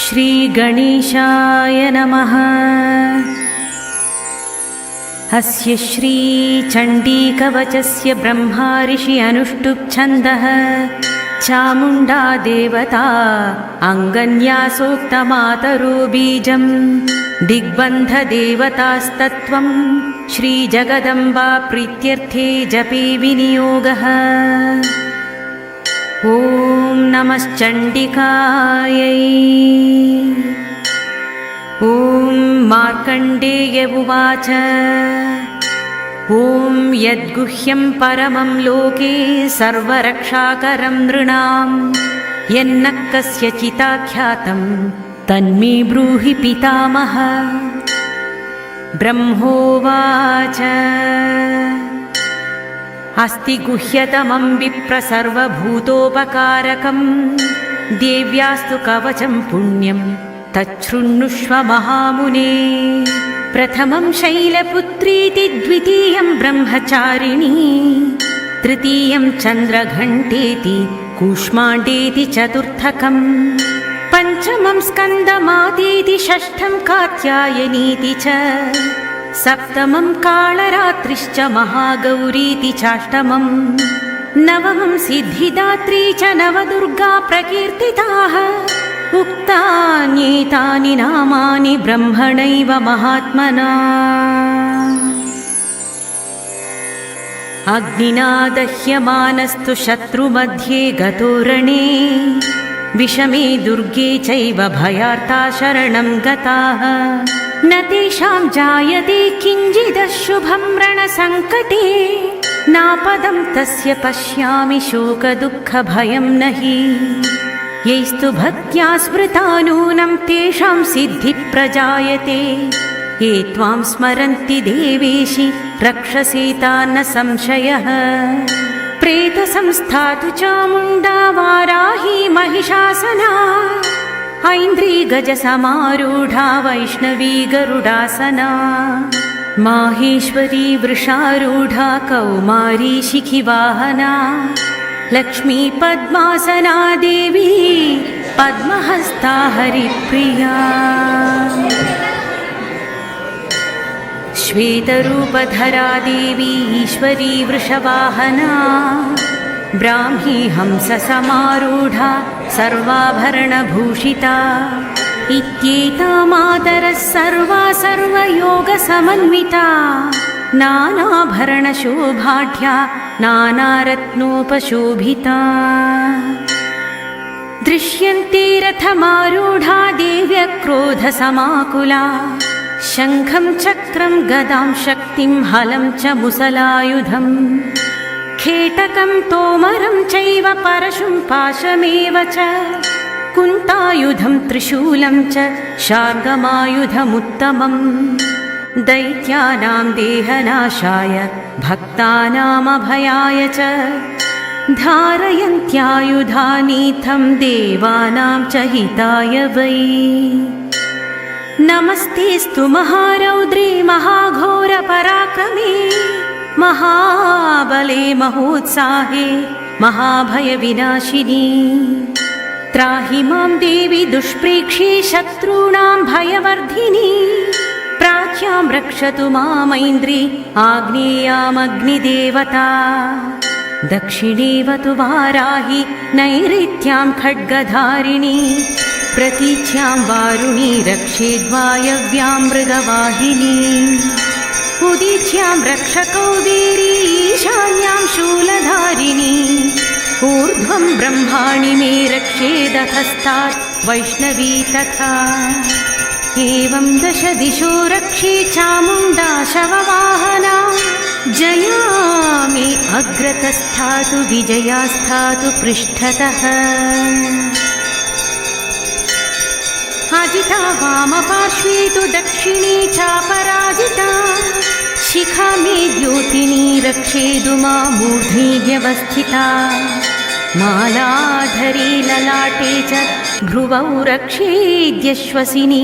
श्रीगणेशाय नमः। अस्य श्रीचण्डीकवचस्य ब्रह्मा ऋषि अनुष्टुप्छन्दः चामुण्डा देवता अङ्गन्यासोक्तमातरो बीजं दिग्बन्धदेवतास्तत्त्वं श्रीजगदम्बा प्रीत्यर्थे जपे विनियोगः। ॐ नमश्चण्डिकायै। ॐ मार्कण्डेय उवाच ॐ यद्गुह्यं परमं लोके सर्वरक्षाकरं नृणां यन्न कस्यचिताख्यातं तन्मे ब्रूहि पितामह। ब्रह्मोवाच। अस्ति गुह्यतमं विप्र सर्वभूतोपकारकं देव्यास्तु कवचं पुण्यं तच्छृण्णुष्व महामुने प्रथमं शैलपुत्रीति द्वितीयं ब्रह्मचारिणी तृतीयं चन्द्रघण्टेति कूष्माण्डेति चतुर्थकम् पञ्चमं स्कन्दमातेति षष्ठं कात्यायनीति च सप्तमं कालरात्रिश्च महागौरीति चाष्टमम् नवमं सिद्धिदात्री च नवदुर्गा प्रकीर्तिताः उक्तान्येतानि नामानि ब्रह्मणैव महात्मना। अग्निना दह्यमानस्तु शत्रुमध्ये गतो रणे। विषमे दुर्गे चैव भयार्ता शरणं गताः। न तेषां जायते किञ्चिदशुभं रणसङ्कटे। नापदं तस्य पश्यामि शोकदुःखभयं न हि यैस्तु भक्त्या स्मृता नूनं तेषां सिद्धिप्रजायते। ये त्वां स्मरन्ति देवेशि रक्षसेता न संशयः। प्रेतसंस्थातु चामुण्डा वाराही महिषासना। ऐन्द्री गजसमारूढा वैष्णवी गरुडासना। माहेश्वरी वृषारूढा कौमारी शिखिवाहना लक्ष्मी पद्मासना देवी पद्महस्ता हरिप्रिया। श्वेतरूपधरा देवी ईश्वरी वृषवाहना ब्राह्मी हंससमारूढा सर्वाभरणभूषिता। इत्येता मातरः सर्वा सर्वयोगसमन्विता नानाभरणशोभाढ्या नानारत्नोपशोभिता। दृश्यन्ते रथमारूढा देव्यक्रोधसमाकुला। शङ्खं चक्रं गदां शक्तिं हलं च मुसलायुधम्। खेटकं तोमरं चैव परशुं पाशमेव च। कुन्तायुधं त्रिशूलं च शार्गमायुधमुत्तमम् दैत्यानां देहनाशाय भक्तानामभयाय च। धारयन्त्यायुधानीथं देवानां च हिताय वै। नमस्तेऽस्तु महारौद्रे महाघोरपराक्रमे। महाबले महोत्साहे महाभयविनाशिनी। त्राहि मां देवि दुष्प्रेक्षे शत्रूणां भयवर्धिनी प्राच्यां रक्षतु मामैन्द्री आग्नेयामग्निदेवता। दक्षिणेव तु वाराहि नैऋत्यां खड्गधारिणी। प्रतीच्यां वारुणी रक्षेद्वायव्यां मृगवाहिनी। उदीच्यां रक्षकौदेरी ईशान्यां शूलधारिणी। ऊर्ध्वं ब्रह्माणि मे रक्षेदधस्तात् वैष्णवी तथा एवं दश दिशो रक्षे चामुण्डा शववाहना। जया मे अग्रतस्थातु विजयास्थातु पृष्ठतः। अजिता वामपार्श्वे तु दक्षिणे चापराजिता। शिखा मे द्योतिनी रक्षेदु मा मूर्ध्नि व्यवस्थिता मालाधरी ललाटे च भ्रुवौ रक्षेद्यश्वसिनी